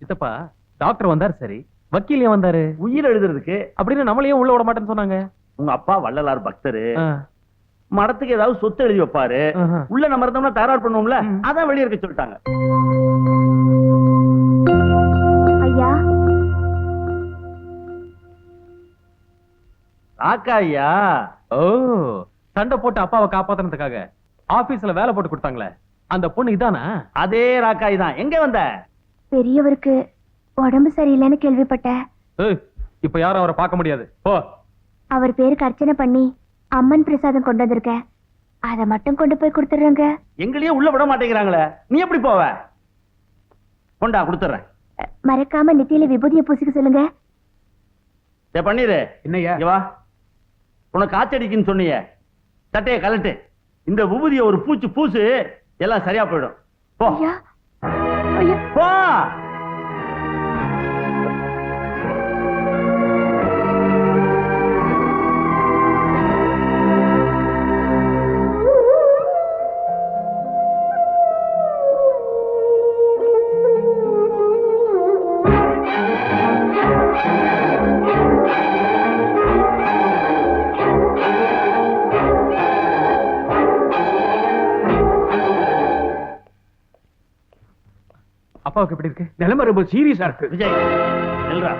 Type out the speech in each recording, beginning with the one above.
சித்தப்பா டாக்டர் வந்தாரு சரி. வக்கீல் ஏன் வந்தாரு? உயிர் எழுதுறதுக்கு அப்படின்னு நம்மளையும் உள்ள விட மாட்டேன்னு சொன்னாங்க. உங்க அப்பா வள்ளலார் பக்தரு. ஆ, மடத்துக்கு ஏதாவது சொத்து எழுதி வைப்பாரு. உள்ள நம்ம இருந்தோம்னா தகராறு பண்ணுவோம்ல. அதான் வெளியே இருக்க சொல்லிட்டாங்க. ஐயா. ராக்கா ஐயா. ஓ சண்டை போட்டு அப்பாவை காப்பாத்துறதுக்காக ஆபீஸ்ல வேலை போட்டு கொடுத்தாங்களே. அந்த பொண்ணு இதானா? அதே ராக்காய் தான் எங்க வந்த? பெரியவருக்கு உடம்பு சரியில்லைன்னு கேள்விப்பட்டேன் இப்ப யாரும் அவரை பார்க்க முடியாது. போ. அவர் பேருக்கு அர்ச்சனை பண்ணி அம்மன் பிரசாதம் கொண்டு வந்திருக்கேன் அதை மட்டும் கொண்டு போய் கொடுத்துடுறேங்க. எங்களையே உள்ள விட மாட்டேங்கிறாங்களே. நீ எப்படி போவ? கொண்டா கொடுத்துறேன் மறக்காம நெத்தியில விபூதியை பூசிக்க சொல்லுங்க. என்னய்யா? இங்க வா. உனக்கு காய்ச்சடிக்குன்னு சொன்னியே. சட்டையை கலட்டு இந்த விபூதிய ஒரு பூச்சு பூசு எல்லாம் சரியா போயிடும். போ. ஐயா ஐயா போ அப்பாவுக்கு எப்படி இருக்கு? நிலைமை ரொம்ப சீரியஸா இருக்கு. விஜய் செல்றா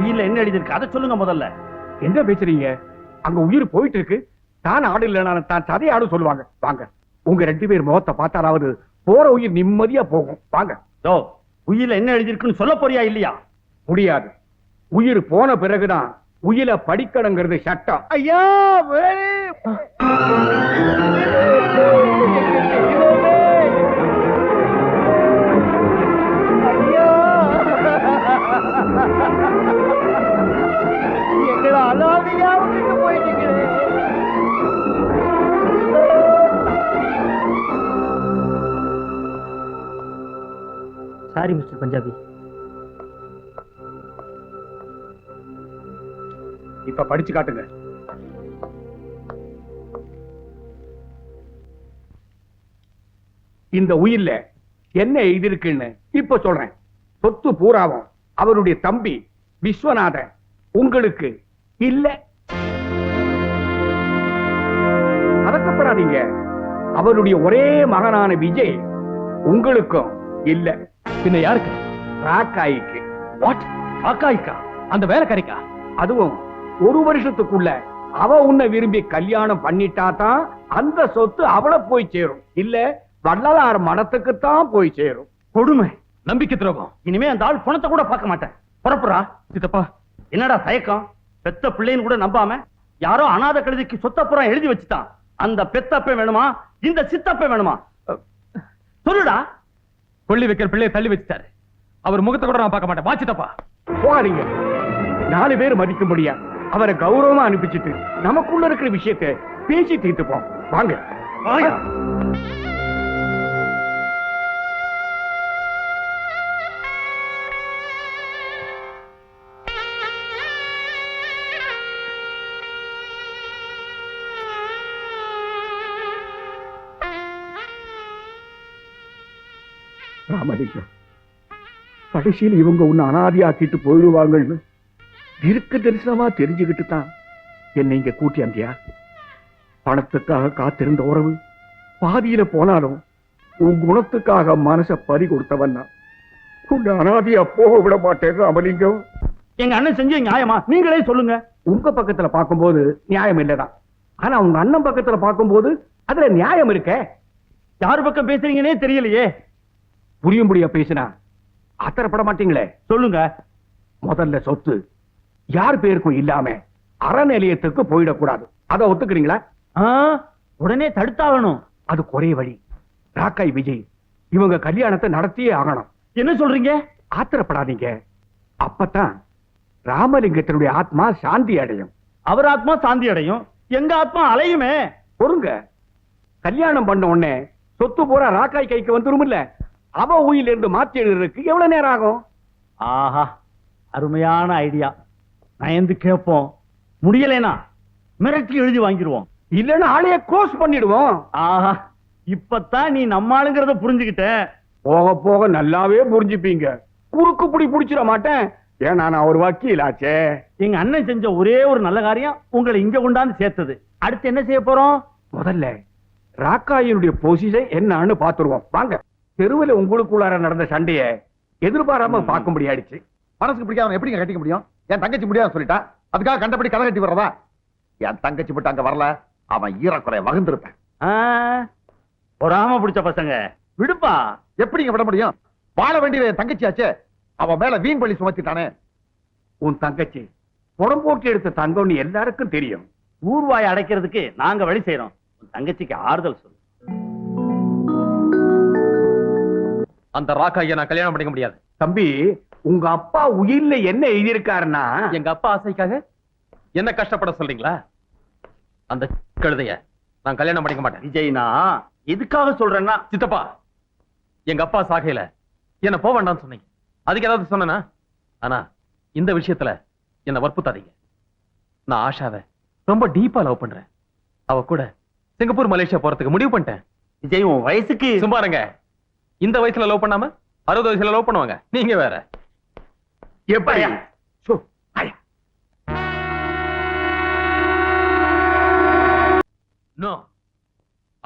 உயிர்ல என்ன எழுதிருக்கு அதை சொல்லுங்க முதல்ல. என்ன பேசுறீங்க? அங்க உயிர் போயிட்டு இருக்கு தான் ஆடு இல்லைனாலும் தான் சதை ஆடு சொல்லுவாங்க. வாங்க. உங்க ரெண்டு பேர் முகத்தை பார்த்தாலாவது போற உயிர் நிம்மதியா போகும். வாங்க. ஓ உயிர்ல என்ன எழுதிருக்குன்னு சொல்ல போறியா இல்லையா? முடியாது. உயிர் போன பிறகுதான் உயிரை படிக்கணுங்கிறது சட்டம். ஐயா சாரி மிஸ்டர் பஞ்சாபி இப்ப படிச்சு காட்டுங்க. இந்த உயிர்ல என்ன எழுதியிருக்குன்னு இப்ப சொல்றேன். சொத்து பூராவும் அவருடைய தம்பி விஸ்வநாதன் உங்களுக்கு இல்ல. பதக்கப்படாதீங்க அவருடைய ஒரே மகனான விஜய் உங்களுக்கும் இல்ல. பின்ன யாருக்கு? ராக்காய்க்கு. வாட் அக்காய்க்கா அந்த வேலைக்காரிக்கா? அதுவும் ஒரு வருஷத்துக்குள்ள அவ உன்னை விரும்பி கல்யாணம் பண்ணிட்டா தான் அந்த சொத்து அவளை போய் சேரும். இல்ல வள்ளலார் மனத்துக்கு தான் போய் சேரும். கொடுமை. நம்பிக்கை துரோகம். இனிமே அந்த ஆள் பணத்தை கூட பார்க்க மாட்டேன். புறப்புறா சித்தப்பா. என்னடா தயக்கம்? பெத்த பிள்ளைன்னு கூட நம்பாம யாரோ அனாதை கழுதிக்கு சொத்தப்புறம் எழுதி வச்சுட்டான். அந்த பெத்தப்ப வேணுமா? இந்த சித்தப்ப வேணுமா? சொல்லுடா. கொள்ளி வைக்கிற பிள்ளையை தள்ளி வச்சுட்டாரு. அவர் முகத்தை கூட நான் பார்க்க மாட்டேன். வா சித்தப்பா. போகாதீங்க நாலு பேர் மதிக்கும்படியா அவரை கௌரவமா அனுப்பிச்சிட்டு நமக்குள்ள இருக்கிற விஷயத்தை பேசி தீர்த்துப்போம். வாங்க. வாயா. ராமலிங்கம் கடைசியில் இவங்க உன்னை அனாதியாக்கிட்டு போயிடுவாங்கன்னு இருக்க தரிசனமா தெரிஞ்சுக்கிட்டு தான் என்னை இங்க கூட்டி அந்தியா? பணத்துக்காக காத்திருந்த உறவு பாதியில போனாலும் உன் குணத்துக்காக மனச பறி கொடுத்தவன் உன்னை அனாதியா போக விட மாட்டேன் ராமலிங்கம். எங்க அண்ணன் செஞ்ச நியாயமா? நீங்களே சொல்லுங்க. உங்க பக்கத்துல பார்க்கும்போது நியாயம் இல்லதான் ஆனா உங்க அண்ணன் பக்கத்துல பார்க்கும்போது அதுல நியாயம் இருக்கே. யார் பக்கம் பேசுறீங்கன்னே தெரியலையே. புரியும்படியா பேசினா ஆத்திரப்பட மாட்டீங்களே சொல்லுங்க. முதல்ல சொத்து. யார் பேருக்கும் இல்லாம அறநிலையத்துக்கு போயிடக்கூடாது. அதை ஒத்துக்கிறீங்களா? உடனே தடுத்தாகணும். அது ஒரே வழி. ராக்காய் விஜய் இவங்க கல்யாணத்தை நடத்தியே ஆகணும். என்ன சொல்றீங்க? ஆத்திரப்படாதீங்க. அப்பதான் ராமலிங்கத்தினுடைய ஆத்மா சாந்தி அடையும். அவர் ஆத்மா சாந்தி அடையும். எங்க ஆத்மா அலையுமே? பொறுங்க. கல்யாணம் பண்ண உடனே சொத்து பூரா ராக்காய் கைக்கு வந்துரும் இல்ல அவ உயில இருந்து மாத்தி எழுதுறதுக்கு எவ்வளவு நேரம் ஆகும்? ஆஹா அருமையான ஐடியா நயந்து கேட்போம்? முடியலைனா மிரட்டி எழுதி வாங்கிருவோம். இல்லன்னா ஆளைய க்ளோஸ் பண்ணிடுவோம். ஆஹா இப்பதான் நீ நம்ம ஆளுங்கிறத புரிஞ்சுக்கிட்ட. போக போக நல்லாவே புரிஞ்சுப்பீங்க. குறுக்கு புடி புடிச்சிட மாட்டேன். ஏன்னா நான் ஒரு வக்கீலாச்சே. எங்க அண்ணன் செஞ்ச ஒரே ஒரு நல்ல காரியம் உங்களை இங்க கொண்டாந்து சேர்த்தது. அடுத்து என்ன செய்ய போறோம்? முதல்ல ராக்காயினுடைய பொசிஷன் என்னன்னு பாத்துருவோம் வாங்க. தெருவில் உங்களுக்குள்ளார நடந்த சண்டைய எதிர்பாராம பார்க்க முடியாடுச்சு மனசுக்கு பிடிக்காம எப்படிங்க கட்டிக்க முடியும்? என் தங்கச்சி முடியாது சொல்லிட்டா? அதுக்காக கண்டபடி கதை கட்டி வர்றதா? என் தங்கச்சி மட்டும் அங்க வரல. அவன் ஈரக்குறைய வகுந்திருப்பேன். பொறாம பிடிச்ச பசங்க. விடுப்பா. எப்படிங்க விட முடியும்? வாழ வேண்டியது என் தங்கச்சியாச்சே. அவன் மேல வீண் பள்ளி சுமத்திட்டானே. உன் தங்கச்சி புறம்போட்டு எடுத்த தங்கம்னு எல்லாருக்கும் தெரியும். ஊர்வாய் அடைக்கிறதுக்கு நாங்க வழி செய்யறோம் தங்கச்சிக்கு ஆறுதல் சொல்லு. அந்த ராக்காயை நான் கல்யாணம் பண்ணிக்க முடியாது. தம்பி உங்க அப்பா உயிர்ல என்ன எழுதியிருக்காருன்னா? எங்க அப்பா ஆசைக்காக என்ன கஷ்டப்பட சொல்றீங்களா? அந்த கழுதைய நான் கல்யாணம் பண்ணிக்க மாட்டேன். விஜய்னா எதுக்காக சொல்றேன்னா? சித்தப்பா எங்க அப்பா சாகையில என்ன போக வேண்டாம்னு சொன்னீங்க. அதுக்கு ஏதாவது சொன்னனா? ஆனா இந்த விஷயத்துல என்ன வற்புத்தாதீங்க நான் ஆஷாவை ரொம்ப டீப்பா லவ் பண்றேன். அவ கூட சிங்கப்பூர் மலேசியா போறதுக்கு முடிவு பண்ணிட்டேன். விஜய் உன் வயசுக்கு சும்மா இருங்க. இந்த வயசுல லவ் பண்ணாம அறுபது வயசுல லவ் பண்ணுவாங்க. நீங்க வேற. எப்படி?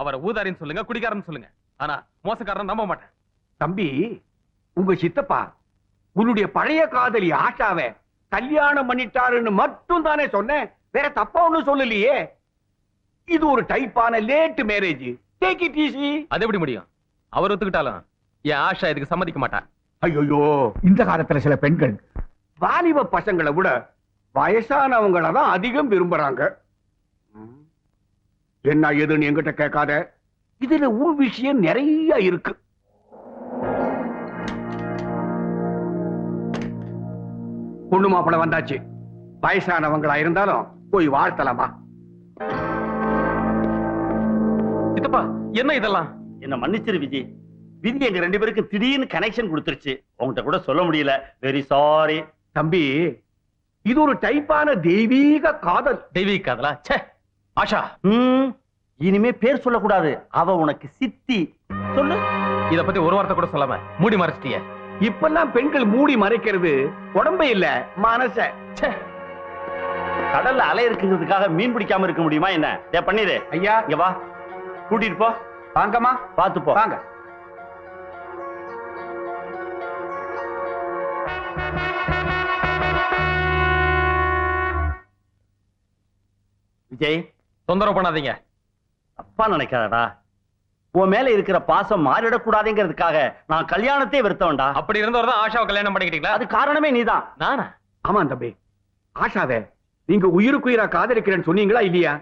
அவரை ஊதாரின்னு சொல்லுங்க குடிகாரன்னு சொல்லுங்க. ஆனா மோசக்காரன் நம்ப மாட்டேன். தம்பி உங்க சித்தப்பா உன்னுடைய பழைய காதலி ஆஷாவை கல்யாணம் பண்ணிட்டாருன்னு மட்டும் தானே சொன்னேன். வேற தப்பா ஒண்ணும் சொல்லலையே. இது ஒரு டைப்பான late marriage take it easy அது எப்படி முடியும்? அவர் ஒத்துக்கிட்டாலும் என் ஆஷா இதுக்கு சம்மதிக்க மாட்டா. ஐயோ இந்த காலத்துல சில பெண்கள் வாலிப பசங்களை விட வயசானவங்கள தான் அதிகம் விரும்புறாங்க. என்ன ஏதுன்னு என்கிட்ட கேட்காத. இதுல உள் விஷயம் நிறைய இருக்கு. பொண்ணு மாப்பிள வந்தாச்சு. வயசானவங்களா இருந்தாலும் போய் வாழ்த்தலாமா? சித்தப்பா என்ன இதெல்லாம்? என்ன மன்னிச்சிரு விஜய் விதி எங்க ரெண்டு பேருக்கு திடீர்னு கனெக்ஷன் கொடுத்துருச்சு. உங்ககிட்ட கூட சொல்ல முடியல. வெரி சாரி தம்பி இது ஒரு டைப்பான தெய்வீக காதல். தெய்வீக காதலா? ச்சே ஆஷா. ம், இனிமே பேர் சொல்லக்கூடாது. அவ உனக்கு சித்தி. சொல்லு. இத பத்தி ஒரு வார்த்தை கூட சொல்லாம மூடி மறைச்சிட்டிய. இப்பெல்லாம் பெண்கள் மூடி மறைக்கிறது உடம்பே இல்ல மனச. ச்சே. கடல்ல அலை இருக்குங்கிறதுக்காக மீன் பிடிக்காம இருக்க முடியுமா என்ன? ஏ பண்ணிரு ஐயா. இங்க வா. கூட்டிட்டு போ. வாங்கம்மா. பாத்து போ வாங்க. விஜய் தொந்தரவு பண்ணாதீங்க. அப்பா நினைக்காதடா. உன் மேல இருக்கிற பாசம் மாறிடக்கூடாதுங்கிறதுக்காக நான் கல்யாணத்தை வெறுத்தவன்டா. அப்படி இருந்தவர் தான் ஆஷாவை கல்யாணம் பண்ணிக்கிட்டீங்களா? அது காரணமே நீதான். நானா? ஆமா தம்பி. ஆஷாவே நீங்க உயிருக்கு உயிரா காதலிக்கிறேன்னு சொன்னீங்களா இல்லையா?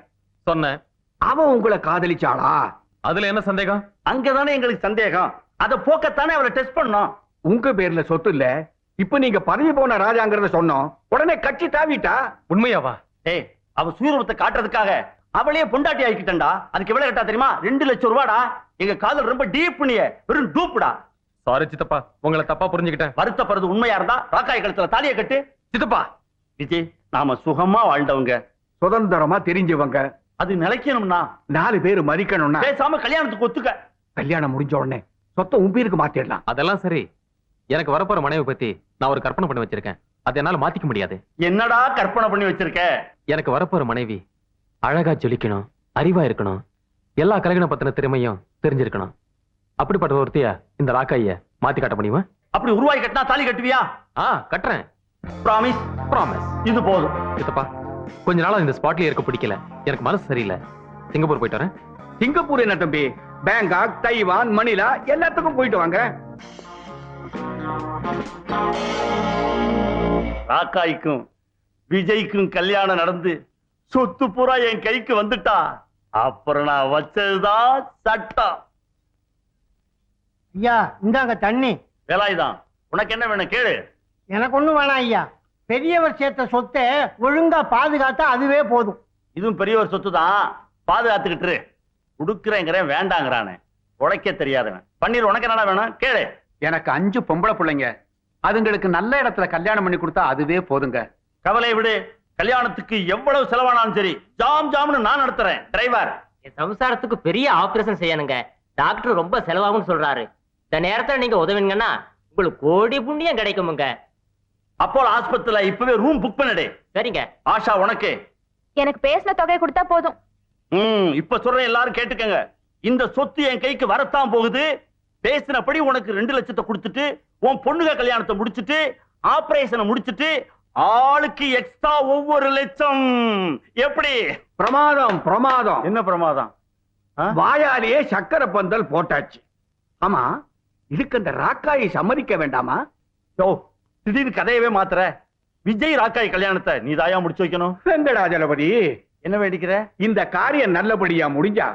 சொன்னேன். அவன் உங்களை காதலிச்சாளா? அதுல என்ன சந்தேகம்? அங்கதானே எங்களுக்கு சந்தேகம். அதை போக்கத்தானே அவளை டெஸ்ட் பண்ணோம். உங்க பேர்ல சொத்து இல்ல. இப்ப நீங்க பதவி போன ராஜாங்கிறத சொன்னோம். உடனே கட்சி தாவிட்டா? உண்மையாவா? ஏய் அவ சுயரூபத்தை காட்டுறதுக்காக அவளையே பொண்டாட்டி ஆக்கிட்டா அதுக்கு எவ்வளவு கேட்டா தெரியுமா? ரெண்டு லட்சம் ரூபாடா. எங்க காதல் ரொம்ப டீப் பண்ணிய வெறும் டூப்புடா சாரி சித்தப்பா. உங்களை தப்பா புரிஞ்சுக்கிட்டேன். வருத்தப்படுறது உண்மையா இருந்தா ராக்காய் கழுத்துல தாலியை கட்டு. சித்தப்பா! விஜய் நாம சுகமா வாழ்ந்தவங்க. சுதந்திரமா தெரிஞ்சவங்க. அது நிலைக்கணும்னா நாலு பேர் மதிக்கணும்னா பேசாம கல்யாணத்துக்கு ஒத்துக்க. கல்யாணம் முடிஞ்ச உடனே சொத்தை உன் பேருக்கு மாத்திடலாம். அதெல்லாம் சரி. எனக்கு வரப்போற மனைவி பத்தி நான் ஒரு கற்பனை பண்ணி வச்சிருக்கேன். அதை என்னால மாத்திக்க முடியாது. என்னடா கற்பனை பண்ணி வச்சிருக்க? எனக்கு வரப்போற மனைவி அழகா ஜொலிக்கணும் அறிவா இருக்கணும் எல்லா கலைஞனை பத்தின திறமையும் தெரிஞ்சிருக்கணும். அப்படிப்பட்ட ஒருத்தைய இந்த ராக்காய மாத்தி காட்ட முடியுமா? அப்படி உருவாய் கட்டினா தாலி கட்டுவியா? ஆ கட்டுறேன். ப்ராமிஸ் ப்ராமிஸ் இது போதும். சித்தப்பா கொஞ்ச நாளா இந்த ஸ்பாட்லயே இருக்க பிடிக்கல. எனக்கு மனசு சரியில்லை. சிங்கப்பூர் போயிட்டு வரேன். சிங்கப்பூர் என்ன தம்பி? பேங்காக் தைவான் மணிலா எல்லாத்துக்கும் போயிட்டு வாங்க. ராக்காய்க்கும் விஜய்க்கும் கல்யாணம் நடந்து சொத்து பூரா என் கைக்கு வந்துட்டா. அப்புறம் நான் வச்சதுதான் சட்டம். ஐயா இந்தாங்க தண்ணி. வேலாயுதான் உனக்கு என்ன வேணும் கேளு. எனக்கு ஒண்ணும் வேணாம் ஐயா. பெரியவர் சேர்த்த சொத்தை ஒழுங்கா பாதுகாத்தா அதுவே போதும். இதுவும் பெரியவர் சொத்து தான் பாதுகாத்துக்கிட்டு. கொடுக்குறேங்கிறேன் வேண்டாங்கிறானே. உழைக்க தெரியாதவன். பன்னீர் உனக்கு என்னடா வேணும்? கேளு. எனக்கு அஞ்சு பொம்பளை பிள்ளைங்க. அதுங்களுக்கு நல்ல இடத்துல கல்யாணம் பண்ணி கொடுத்தா அதுவே போதுங்க. கவலை விடு. கல்யாணத்துக்கு எவ்வளவு செலவானாலும் சரி ஜாம் ஜாம்னு நான் நடத்துறேன். டிரைவர் என் சம்சாரத்துக்கு பெரிய ஆபரேஷன் செய்யணுங்க. டாக்டர் ரொம்ப செலவாகும்னு சொல்றாரு. இந்த நேரத்துல நீங்க உதவிங்கன்னா உங்களுக்கு கோடி புண்ணியம் கிடைக்குமுங்க. அப்போ ஆஸ்பத்திரியில இப்பவே ரூம் புக் பண்ணடே. சரிங்க. ஆஷா உனக்கு. எனக்கு பேசின தொகை கொடுத்தா போதும். ம் இப்ப சொல்றேன் எல்லாரும் கேட்டுக்கங்க. இந்த சொத்து என் கைக்கு வரத்தான் போகுது. பேசினபடி உனக்கு ரெண்டு லட்சத்தை கொடுத்துட்டு உன் பொண்ணுக கல்யாணத்தை முடிச்சிட்டு ஆபரேஷனை முடிச்சிட்டு ஆளுக்கு எக்ஸ்ட்ரா ஒவ்வொரு லட்சம். எப்படி? பிரமாதம் பிரமாதம். என்ன பிரமாதம்? ஆ? வாயாலேயே சக்கரை பந்தல் போட்டாச்சு. ஆமா இதுக்கு அந்த ராக்காயை சம்மதிக்க வேண்டாமா? திடீர்னு கதையவே மாத்துற. விஜய் ராக்காய் கல்யாணத்தை நீ தாயா முடிச்சு வைக்கணும். வெங்கடாஜலபதி என்ன வேண்டிக்கிற இந்த காரியம் நல்லபடியா முடிஞ்சா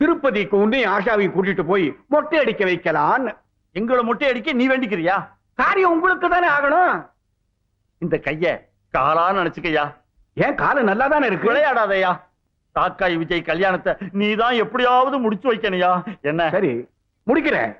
திருப்பதிக்கு உன்னையும் ஆஷாவையும் கூட்டிட்டு போய் மொட்டை அடிக்க வைக்கலான்னு. எங்களை மொட்டை அடிக்க நீ வேண்டிக்கிறியா? காரியம் உங்களுக்கு தானே ஆகணும். இந்த கைய காலா நினைச்சுக்கையா? ஏன் காலம் நல்லா தானே இருக்கு? விளையாடாதயா? ராக்காய் விஜய் கல்யாணத்தை நீ தான் எப்படியாவது முடிச்சு வைக்கணையா? என்ன? சரி முடிக்கிறேன்.